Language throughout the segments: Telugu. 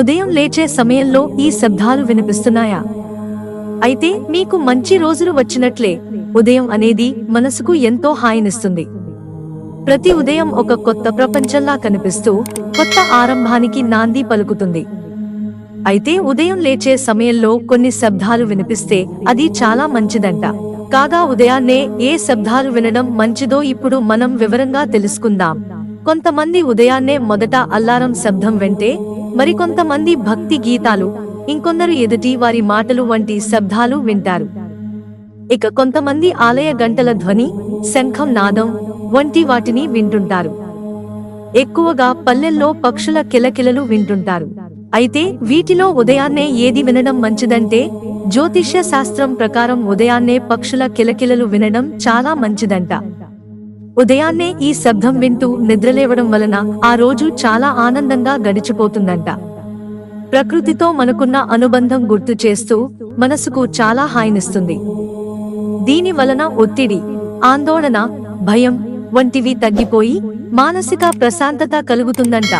ఉదయం లేచే సమయంలో ఈ శబ్దాలు వినిపిస్తున్నాయా? అయితే మీకు మంచి రోజులు వచ్చినట్లే ఉదయం అనేది మనసుకు ఎంతో హాయినిస్తుంది. ప్రతి ఉదయం ఒక కొత్త ప్రపంచంలా కనిపిస్తూ కొత్త ఆరంభానికి నాంది పలుకుతుంది. అయితే ఉదయం లేచే సమయంలో కొన్ని శబ్దాలు వినిపిస్తే అది చాలా మంచిదంట. కాగా ఉదయాన్నే ఏ శబ్దాలు వినడం మంచిదో ఇప్పుడు మనం వివరంగా తెలుసుకుందాం. కొంతమంది ఉదయాన్నే మొదట అల్లారం శబ్దం వింటే మరికొంతమంది భక్తి గీతాలు ఇంకొందరు ఎదుటి వారి మాటలు వంటి శబ్దాలు వింటారు. ఇక కొంతమంది ఆలయ గంటల ధ్వని శంఖం నాదం వంటి వాటిని వింటుంటారు. ఎక్కువగా పల్లెల్లో పక్షుల కిలకిలలు వింటుంటారు. అయితే వీటిలో ఉదయాన్నే ఏది వినడం మంచిదంటే జ్యోతిష్య శాస్త్రం ప్రకారం ఉదయాన్నే పక్షుల కిలకిలలు వినడం చాలా మంచిదంట. ఉదయాన్నే ఈ శబ్దం వింటూ నిద్రలేవడం వలన ఆ రోజు చాలా ఆనందంగా గడిచిపోతుందంట. ప్రకృతితో మనకున్న అనుబంధం గుర్తు చేస్తూ మనసుకు చాలా హాయినిస్తుంది. దీని వలన ఒత్తిడి ఆందోళన భయం వంటివి తగ్గిపోయి మానసిక ప్రశాంతత కలుగుతుందంట.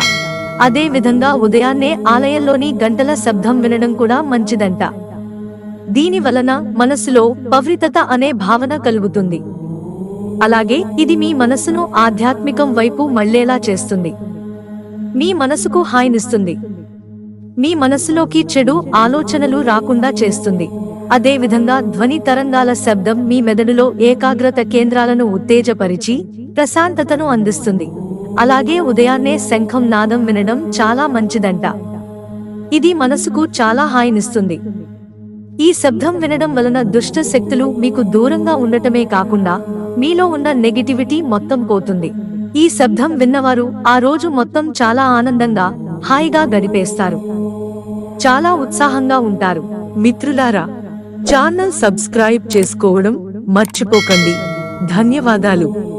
అదే విధంగా ఉదయాన్నే ఆలయంలోని గంటల శబ్దం వినడం కూడా మంచిదంట. దీని వలన మనసులో పవిత్రత అనే భావన కలుగుతుంది. అలాగే ఇది మీ మనసును ఆధ్యాత్మికం వైపు మళ్ళేలా చేస్తుంది. మీ మనసుకు హాయినిస్తుంది. మీ మనసులోకి చెడు ఆలోచనలు రాకుండా చేస్తుంది. అదేవిధంగా ధ్వని తరంగాల శబ్దం మీ మెదడులో ఏకాగ్రత కేంద్రాలను ఉత్తేజపరిచి ప్రశాంతతను అందిస్తుంది. అలాగే ఉదయాన్నే శంఖం నాదం వినడం చాలా మంచిదంట. ఇది మనసుకు చాలా హాయినిస్తుంది. ఈ శబ్దం వినడం వలన దుష్ట శక్తులు మీకు దూరంగా ఉండటమే కాకుండా మీలో ఉన్న నెగిటివిటీ మొత్తం పోతుంది. ఈ శబ్దం విన్నవారు ఆ రోజు మొత్తం చాలా ఆనందంగా హాయిగా గడిపేస్తారు. చాలా ఉత్సాహంగా ఉంటారు. మిత్రులారా ఛానల్ సబ్స్క్రైబ్ చేసుకోవడం మర్చిపోకండి. ధన్యవాదాలు.